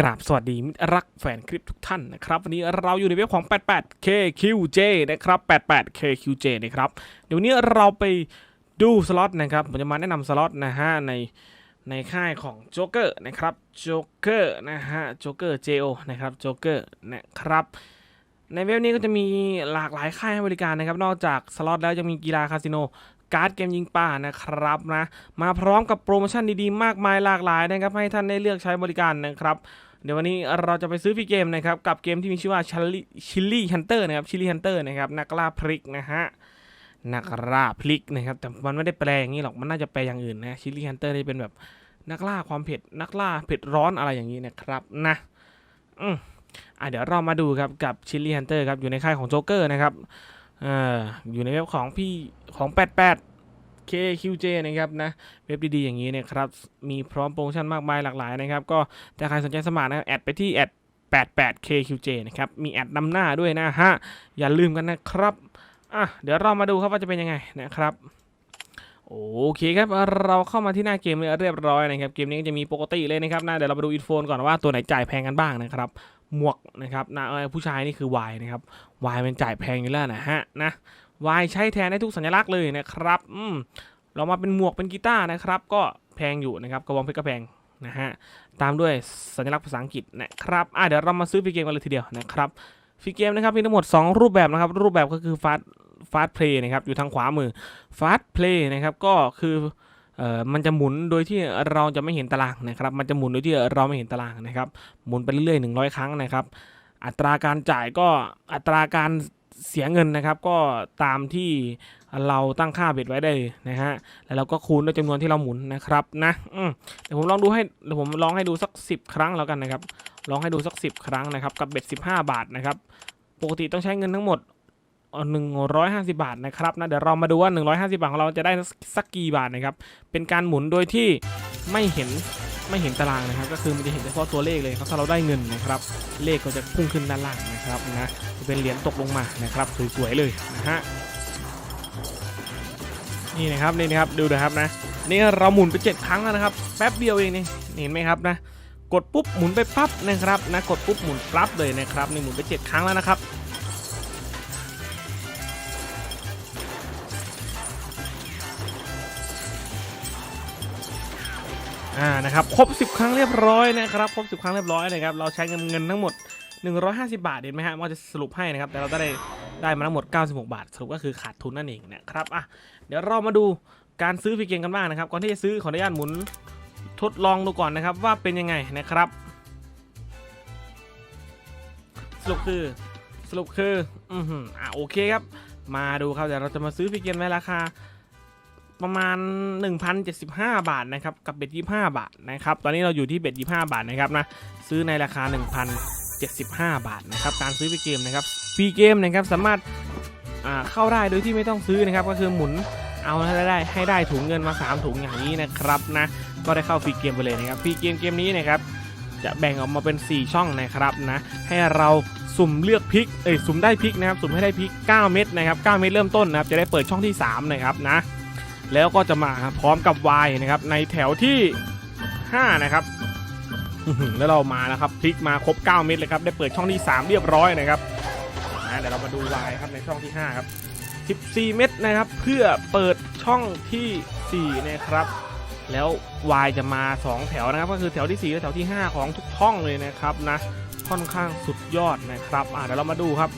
กราบสวัสดีมิตรรักแฟนคลิปทุกท่านนะครับ วันนี้เราอยู่ในเว็บของ 88KQJ นะครับ 88KQJ นะครับ เดี๋ยวนนี้เราไปดูสล็อตนะครับ ผมจะมาแนะนำสล็อตนะฮะในในค่ายของโจ๊กเกอร์นะครับโจ๊กเกอร์นะฮะโจ๊กเกอร์ JO นะครับโจ๊กเกอร์นะครับ ในเว็บนี้ก็จะมีหลากหลายค่ายให้บริการนะครับ นอกจากสล็อตแล้วยังมีกีฬาคาสิโนการ์ดเกมยิงป่านะครับนะมาพร้อมกับโปรโมชั่นดีๆ มากมายหลากหลายนะครับให้ท่านได้เลือกใช้บริการนะครับ เดี๋ยววันนี้เราจะไปซื้อฟรีเกมนะครับกับเกมที่มีชื่อว่าชิลลี่ฮันเตอร์นะครับชิลลี่ฮันเตอร์นะครับนักล่าพริกนะฮะนักล่าพริกนะครับแต่มันไม่ได้แปลอย่างนี้หรอกมันน่าจะแปลอย่างอื่นนะชิลลี่ฮันเตอร์นี่เป็นแบบนักล่าความเผ็ดนักล่าเผ็ดร้อนอะไรอย่างนี้นะครับนะอืมอะเดี๋ยวเรามาดูครับกับชิลลี่ฮันเตอร์ครับอยู่ในค่ายของโจ๊กเกอร์นะครับอ่ออยู่ในเว็บของพี่ของ 88 KQJ นะครับนะเว็บดีๆอย่างนี้นะครับมีพร้อมโปรโมชั่นมากมายหลากหลายนะครับก็ถ้าใครสนใจสมัครนะครับแอดไปที่แอด 88KQJ นะครับมีแอดนำหน้าด้วยนะฮะอย่าลืมกันนะครับอะเดี๋ยวเรามาดูครับว่าจะเป็นยังไงนะครับโอเคครับเราเข้ามาที่หน้าเกมเรียบร้อยนะครับเกมนี้ก็จะมีปกติเลยนะครับนะเดี๋ยวเรามาดูอินโฟนก่อนว่าตัวไหนจ่ายแพงกันบ้างนะครับหมวกนะครับนะผู้ชายนี่คือ Y นะครับ Y มันจ่ายแพงอยู่แล้วนะฮะนะ Y ใช้แทนได้ทุกสัญลักษณ์เลยนะครับอืมเรามาเป็นหมวกเป็นกีตาร์นะครับ ก็แพงอยู่นะครับกระบองเพชรก็แพงนะฮะตามด้วยสัญลักษณ์ภาษาอังกฤษนะครับอะเดี๋ยวเรามาซื้อฟรีเกมกันเลยทีเดียวนะครับฟรีเกมนะครับมีทั้งหมด 2 รูปแบบนะครับ รูปแบบก็คือฟาสฟาสเพลย์นะครับอยู่ทางขวามือฟาสเพลย์นะครับก็คือเอ่อมันจะหมุนโดยที่เราจะไม่เห็นตารางนะครับ มันจะหมุนโดยที่เราไม่เห็นตารางนะครับ หมุนไปเรื่อยๆ100 ครั้งนะครับ อัตราการจ่ายก็อัตราการ เสียเงินนะครับ ก็ตามที่เราตั้งค่าเบ็ดไว้ได้นะฮะแล้วเราก็คูณด้วยจำนวนที่เราหมุนนะครับนะอืมเดี๋ยวผมลองดูให้เดี๋ยวผมลองให้ดูสัก 10 ครั้งแล้วกันนะครับลองให้ดูสัก 10 ครั้งนะครับ กับเบ็ด 15 บาทนะครับ ปกติต้องใช้เงินทั้งหมดหนึ่งร้อยห้าสิบาทนะครับนะเดี๋ยวเรามาดูว่า 150 บาทของเราจะได้สักกี่บาทนะครับ เป็นการหมุนโดยที่ไม่เห็น ไม่เห็นตารางนะครับ ก็คือมันจะเห็นเฉพาะตัวเลขเลยครับถ้าเราได้เงินนะครับ เลขก็จะพุ่งขึ้นด้านล่างนะครับนะจะเป็นเหรียญตกลงมานะครับสวยๆเลยนะฮะนี่นะครับนี่นะครับดูนะครับนะนี่เราหมุนไป 7 ครั้งแล้วนะครับ แป๊บเดียวเองนี่เห็นไหมครับนะกดปุ๊บหมุนไปปั๊บนะครับนะกดปุ๊บหมุนปั๊บเลยนะครับนี่หมุนไป 7 ครั้งแล้วนะครับ อ่านะครับครบ 10 ครั้งเรียบร้อยนะครับครบ 10 ครั้งเรียบร้อยนะครับเราใช้เงินเงินทั้งหมด 150 บาทเห็นไหมฮะมันจะสรุปให้นะครับแต่เราได้ได้มาทั้งหมด 96 บาท สรุปก็คือขาดทุนนั่นเองนะครับอะเดี๋ยวเรามาดูการซื้อฟรีเกมกันบ้างนะครับก่อนที่จะซื้อขออนุญาตหมุนทดลองดูก่อนนะครับว่าเป็นยังไงนะครับ สรุปคือสรุปคืออือหืออะโอเคครับมาดูครับเดี๋ยวเราจะมาซื้อฟรีเกมในราคา ประมาณ 1,075 บาทนะครับกับเบ็ด25 บาทนะครับตอนนี้เราอยู่ที่เบ็ด25 บาทนะครับนะซื้อในราคา 1,075 บาทนะครับการซื้อฟรีเกมนะครับฟรีเกมนะครับสามารถอ่าเข้าได้โดยที่ไม่ต้องซื้อนะครับก็คือหมุนเอาให้ได้ให้ได้ถุงเงินมา 3 ถุงอย่างนี้นะครับนะก็ได้เข้าฟรีเกมไปเลยนะครับฟรีเกมเกมนี้นะครับจะแบ่งออกมาเป็น 4 ช่องนะครับนะให้เราสุ่มเลือกพิกเอ้ยสุ่มได้พิกนะครับสุ่มให้ได้พิก 9 เม็ดนะครับ 9 เม็ดเริ่มต้นนะครับจะได้เปิดช่องที่ 3 นะครับนะ แล้วก็จะมาพร้อมกับ Y นะครับในแถวที่ 5 นะครับแล้วเรามานะครับพริกมาครบ 9 เม็ดเลยครับได้เปิดช่องที่ 3 เรียบร้อยนะครับนะเดี๋ยวเรามาดู Y ครับในช่องที่ 5 ครับ 14 เม็ดนะครับ เพื่อเปิดช่องที่ 4 นะครับ แล้ว Y จะมา 2 แถวนะครับ ก็คือแถวที่ 4 และแถวที่ 5 ของทุกช่องเลยนะครับนะค่อนข้างสุดยอดนะครับอ่าเดี๋ยวเรามาดูครับ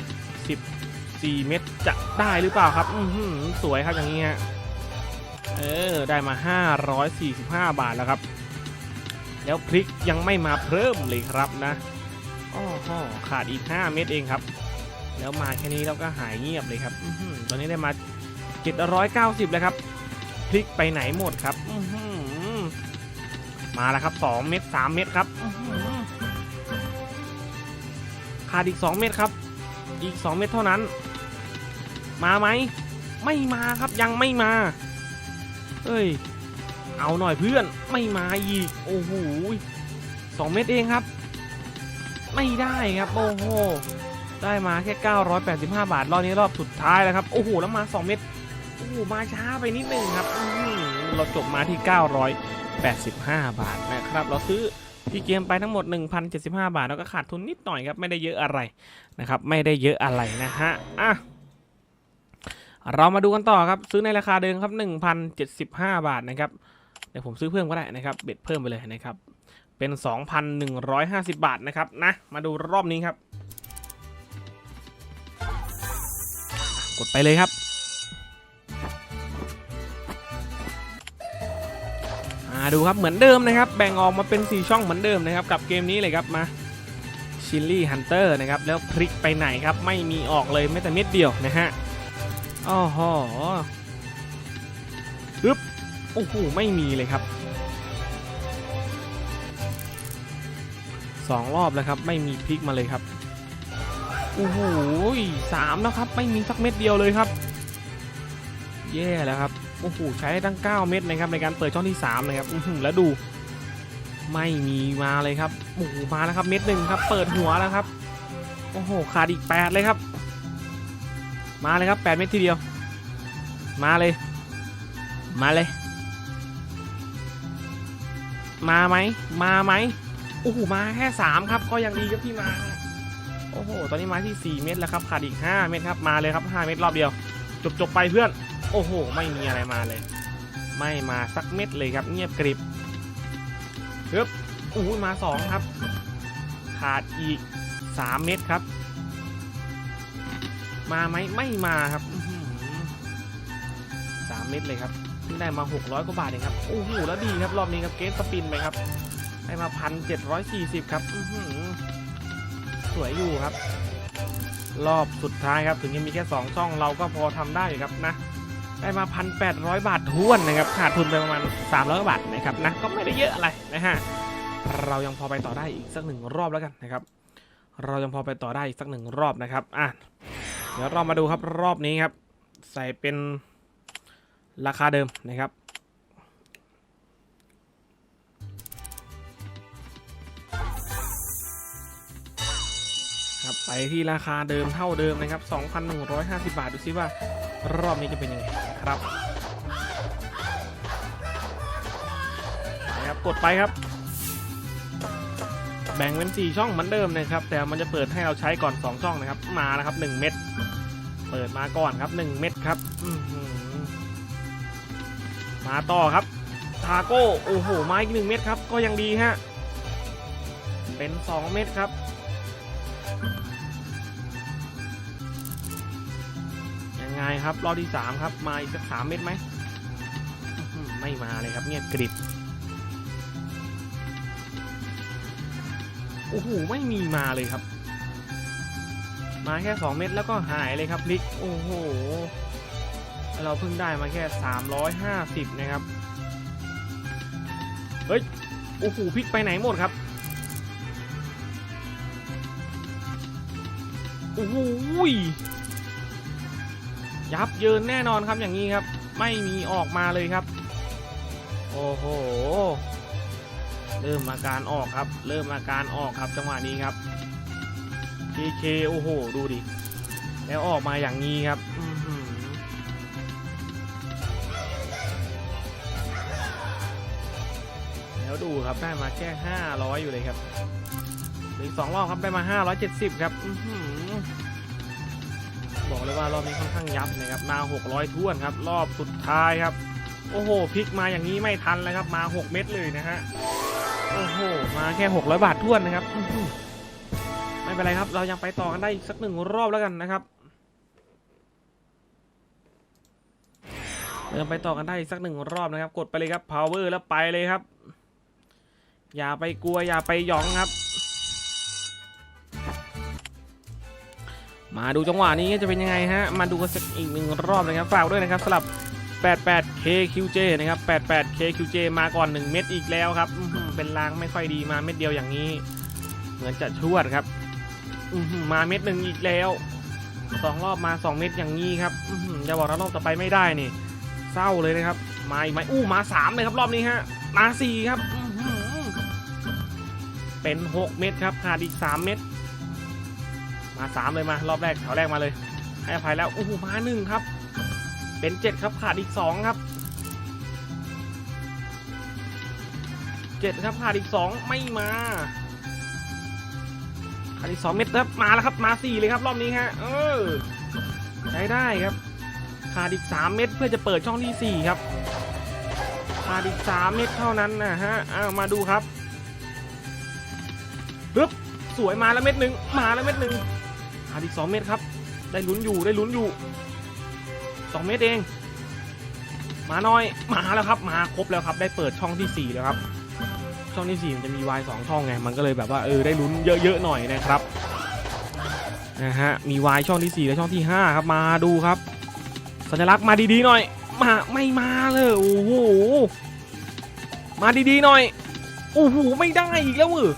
14 เม็ดจะได้หรือเปล่าครับ อือหือสวยครับอย่างนี้ฮะ เออ ได้มา 545 บาทแล้วครับ แล้วพริกยังไม่มาเพิ่มเลยครับนะอ้อหขาดอีก 5 เม็ดเองครับ แล้วมาแค่นี้เราก็หายเงียบเลยครับอตอนนี้ได้มา 790 แล้วครับพลิกไปไหนหมดครับมาแล้วครับ 2 เม็ด3เม็ดครับขาดอีก 2 เม็ดครับ อีก 2 เม็ดเท่านั้น มาไหม ไม่มาครับยังไม่มา เอ้ย เอาหน่อยเพื่อน ไม่มาอีก โอ้โหสองเม็ดเองครับ ไม่ได้ครับ โอ้โห ได้มาแค่ 985 บาท รอบนี้รอบสุดท้ายแล้วครับ โอ้โห แล้วมา 2 เม็ด โอ้โห มาช้าไปนิดนึงครับอืเราจบมาที่ 985 บาทนะครับ เราซื้อที่เกมไปทั้งหมด 1,075 บาท แล้วก็ขาดทุนนิดหน่อยครับ ไม่ได้เยอะอะไรนะครับ ไม่ได้เยอะอะไรนะฮะ อะ เรามาดูกันต่อครับซื้อในราคาเดิมครับ1,075 บาทนะครับเดี๋ยวผมซื้อเพิ่มก็ได้นะครับเบ็ดเพิ่มไปเลยนะครับเป็น 2,150 บาทนะครับนะมาดูรอบนี้ครับ กดไปเลยครับอ่าดูครับเหมือนเดิมนะครับแบ่งออกมาเป็น 4 ช่องเหมือนเดิมนะครับกับเกมนี้เลยครับมาชิลลี่ฮันเตอร์นะครับแล้วพลิกไปไหนครับไม่มีออกเลยแม้แต่เม็ดเดียวนะฮะ อ้อหอปึ๊บ โอ้โห ไม่มีเลยครับสองรอบแล้วครับ ไม่มีพลิกมาเลยครับ โอ้โหสามแล้วครับ ไม่มีสักเม็ดเดียวเลยครับ แย่แล้วครับ โอ้โห ใช้ได้ตั้ง 9 เม็ดนะครับในการเปิดช่องที่3นะครับอืแล้วดู ไม่มีมาเลยครับ โอ้โห มาแล้วครับ เม็ดหนึ่งครับ เปิดหัวแล้วครับ โอ้โห ขาดอีก 8 เลยครับ มาเลยครับ 8 เม็ดทีเดียว มาเลย มาเลย มาไหม มาไหมโอ้โหมาแค่ 3 ครับ ก็ยังดีครับที่มา โอ้โห ตอนนี้มาที่ 4 เม็ดแล้วครับขาดอีก 5 เม็ดครับ มาเลยครับ 5 เม็ดรอบเดียว จบจบไปเพื่อน โอ้โห ไม่มีอะไรมาเลย ไม่มาสักเม็ดเลยครับ เงียบกริบปึ๊บอู้ยมาสองครับ ขาดอีกสามเม็ดครับ มาไหมไม่มาครับสามเม็ดเลยครับเพิ่งได้มา 600 กว่าบาทเองครับ โอ้โห แล้วดีครับ รอบนี้ครับ เกสสปินไปครับ ได้มาพันเจ็ดร้อยสี่สิบครับสวยอยู่ครับ รอบสุดท้ายครับ ถึงยังมีแค่ 2 ช่องเราก็พอทำได้อยู่ครับนะ ได้มา 1,800 บาทท้วนนะครับ ขาดทุนไปประมาณ 300 บาทนะครับนะ ก็ไม่ได้เยอะอะไรนะฮะ เรายังพอไปต่อได้อีกสักหนึ่งรอบแล้วกันนะครับ เรายังพอไปต่อได้อีกสักหนึ่งรอบนะครับ อะ เดี๋ยวเรามาดูครับรอบนี้ครับ ใส่เป็นราคาเดิมนะครับครับไปที่ราคาเดิมเท่าเดิมนะครับ 2,150 บาท ดูซิว่ารอบนี้จะเป็นยังไงครับไปครับ กดไปครับ แบ่งเป็น 4 ช่องเหมือนเดิมนะครับ แต่มันจะเปิดให้เราใช้ก่อน 2 ช่องนะครับ มานะครับ 1 เม็ดเปิดมาก่อนครับ 1 เม็ดครับมาต่อครับทาโก้โอ้โหมาอีก1เม็ดครับ ก็ยังดีฮะเป็น 2 เม็ดครับยังไงครับรอบที่ 3 ครับ มาอีกสักสามเม็ดไหมไม่มาเลยครับเนี่ยกริบ โอ้โหไม่มีมาเลยครับ มาแค่ 2 เม็ดแล้วก็หายเลยครับพลิกโอ้โห เราเพิ่งได้มาแค่ 350 นะครับ เฮ้ย โอ้โหพลิกไปไหนหมดครับ โอ้โหยับเยินแน่นอนครับอย่างนี้ครับ ไม่มีออกมาเลยครับ โอ้โห เริ่มอาการออกครับ เริ่มอาการออกครับจังหวะนี้ครับ KK โอ้โห ดูดิ แล้วออกมาอย่างนี้ครับแล้วดูครับได้มาแค่500อยู่เลยครับหลืออีกสองรอบครับได้มา570ครับอบอกเลยว่ารอบนี้ค่อนข้างยับนะครับมา600ท้วนครับ รอบสุดท้ายครับ โอ้โหพลิกมาอย่างนี้ไม่ทันเลยครับ มา6เม็ดเลยนะฮะ โอ้โห มาแค่ 600 บาทท้วนนะครับ ไม่เป็นไรครับ เรายังไปต่อกันได้อีกสักหนึ่งรอบแล้วกันนะครับเรายังไปต่อกันได้อีกสักหนึ่งรอบนะครับ กดไปเลยครับ power แล้วไปเลยครับ อย่าไปกลัวอย่าไปหยองครับ มาดูจังหวะนี้จะเป็นยังไงฮะ มาดูกันสักอีกหนึ่งรอบนะครับ ฝากด้วยนะครับสำหรับ 88KQJ นะครับ 88KQJ มาก่อน 1 เม็ดอีกแล้วครับ เป็นลางไม่ค่อยดีมาเม็ดเดียวอย่างนี้ เหมือนจะชวดครับ มาเม็ดหนึ่งอีกแล้วสองรอบมา 2 เม็ดอย่างนี้ครับจะบอกว่ารอบต่อไปไม่ได้นี่ เศร้าเลยนะครับ มาอีกไหมอู้มา 3 เลยครับรอบนี้ฮะ มา 4 ครับ เป็น 6 เม็ดครับขาดอีก 3 เม็ดมาสามเลยมา รอบแรกแถวแรกมาเลยให้อภัยแล้วโอ้มาหนึ่งครับ เป็นเจ็ดครับขาดอีกสองครับ17ครับขาดอีก2ไม่มาขาดอีก2เม็ดครับมาแล้วครับมา4เลยครับรอบนี้ฮะเออใช้ได้ครับขาดอีก3เม็ดเพื่อจะเปิดช่องที่4ครับขาดอีก3เม็ดเท่านั้นนะฮะอ้าวมาดูครับปึ๊บสวยมาแล้วเม็ดหนึ่งมาแล้วเม็ดหนึ่งขาดอีก2เม็ดครับ ได้ลุ้นอยู่ได้ลุ้นอยู่ 2 เม็ดเองมาหน่อยมาแล้วครับมาครบแล้วครับ ได้เปิดช่องที่ 4 แล้วครับ ช่องที่ 4 มันจะมีวายสองช่องไง มันก็เลยแบบว่าเออได้ลุ้นเยอะๆหน่อยนะครับนะฮะมีวายช่องที่ 4 และช่องที่ 5 ครับมาดูครับ สัญลักษณ์มาดีๆหน่อย มาไม่มาเลยโอ้โหมาดีๆหน่อยโอ้โหไม่ได้อีกแล้วเออ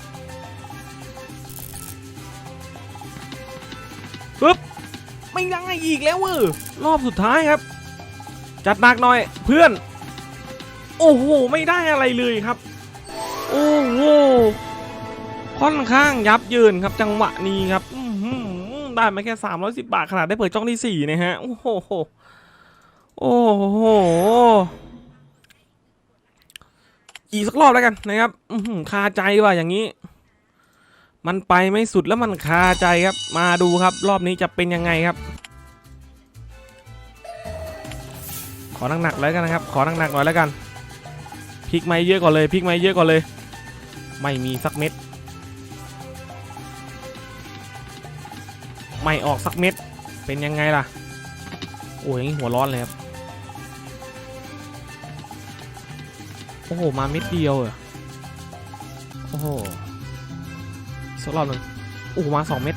ไม่ได้อีกแล้วเออรอบสุดท้ายครับ จัดหนักหน่อยเพื่อน โอ้โห ไม่ได้อะไรเลยครับ โอ้โหค่อนข้างยับเยินครับจังหวะนี้ครับอื้ได้มาแค่ 310 บาทขนาดได้เปิดจ้องที่ 4 นะฮะ โอ้โห โอ้โห อีกสักรอบแล้วกันนะครับคาใจว่ะอย่างนี้ มันไปไม่สุดแล้วมันคาใจครับ มาดูครับ รอบนี้จะเป็นยังไงครับ ขอหนักๆเลยกันนะครับ ขอหนักๆหน่อยแล้วกันพลิกไม้เยอะก่อนเลยพลิกไม้เยอะก่อนเลย ไม่มีสักเม็ด ไม่ออกสักเม็ด เป็นยังไงล่ะ โอ้ยหัวร้อนเลยครับ โอ้โห มาเม็ดเดียวเหรอโอ้โห สักรอบหนึ่งโอ้มาสองเม็ด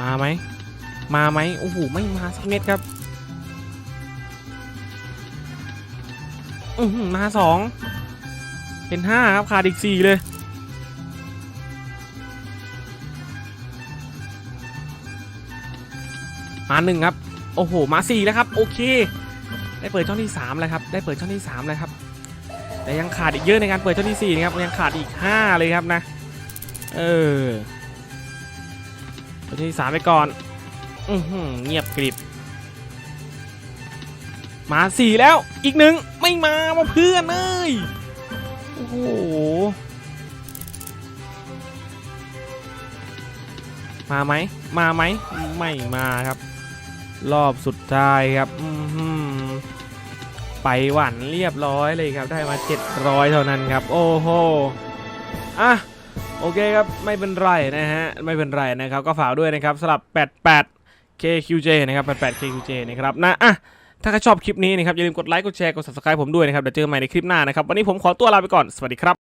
มาไหมมาไหมโอ้โหไม่มาสักเม็ดครับอือหือมาสองเป็นห้าครับขาดอีกสี่เลยมาหนึ่งครับ โอ้โห มาสี่แล้วครับ โอเค ได้เปิดช่องที่สามแล้วครับได้เปิดช่องที่สามแล้วครับแต่ยังขาดอีกเยอะในการเปิดช่องที่สี่นะครับยังขาดอีกห้าเลยครับนะเออตัวที่สามไปก่อนอือหือเงียบกริบมาสี่แล้วอีกหนึ่งไม่มาว่าเพื่อนเอ้ยโอ้โหมาไหมมาไหมไม่มาครับ รอบสุดท้ายครับไปหวันเรียบร้อยเลยครับ ได้มา 700 เท่านั้นครับ โอ้โหอะโอเคครับ ไม่เป็นไรนะฮะ ไม่เป็นไรนะครับ ก็ฝากด้วยนะครับสำหรับ 88 KQJ นะครับ 88 KQJ นะครับนะอะถ้าใครชอบคลิปนี้นะครับ อย่าลืมกดไลค์กดแชร์กด subscribe ผมด้วยนะครับเดี๋ยวเจอกันใหม่ในคลิปหน้านะครับ วันนี้ผมขอตัวลาไปก่อนสวัสดีครับ